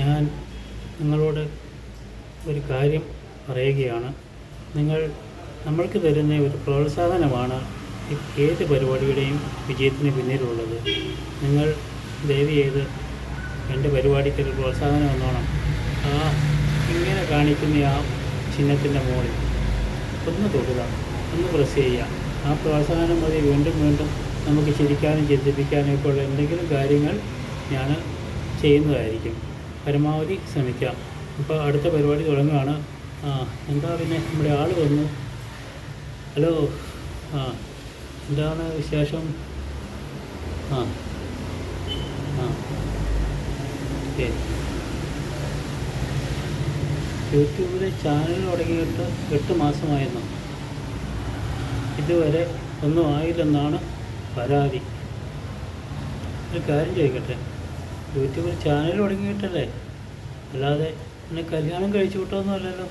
ഞാൻ നിങ്ങളോട് ഒരു കാര്യം പറയുകയാണ്. നിങ്ങൾ നമ്മൾക്ക് തരുന്ന ഒരു പ്രോത്സാഹനമാണ് ഏത് പരിപാടിയുടെയും വിജയത്തിന് പിന്നിലുള്ളത്. നിങ്ങൾ ദയവ് ചെയ്ത് എന്റെ പരിപാടിക്ക് ഒരു പ്രോത്സാഹനം എന്നോണം ആ ഇങ്ങനെ കാണിക്കുന്ന ആ ചിഹ്നത്തിന്റെ മുകളിൽ ഒന്ന് തൊടുക ഒന്ന് പ്രസ് ചെയ്യുക. ആ പ്രോത്സാഹനം മതി. വീണ്ടും വീണ്ടും നമുക്ക് ചിരിക്കാനും ചിന്തിപ്പിക്കാനും ഒക്കെ ഉള്ള എന്തെങ്കിലും കാര്യങ്ങൾ ഞാൻ ചെയ്യുന്നതായിരിക്കും. പരമാവധി ശ്രമിക്കാം ഇപ്പോൾ അടുത്ത പരിപാടി തുടങ്ങുകയാണ് എന്താ പിന്നെ നമ്മുടെ ആൾ വന്നു. ഹലോ ആ എന്താണ് വിശേഷം? ആ ആ ഓക്കെ. യൂട്യൂബിലെ ചാനൽ തുടങ്ങിയിട്ട് എട്ട് മാസമായിരുന്നു ഇതുവരെ ഒന്നും ആയില്ലെന്നാണ് പരാതി. ഒരു കാര്യം ചോദിക്കട്ടെ? യൂട്യൂബിൽ ചാനൽ തുടങ്ങിയിട്ടല്ലേ? അല്ലാതെ എന്നെ കല്യാണം കഴിച്ചു വിട്ടൊന്നുമല്ലല്ലോ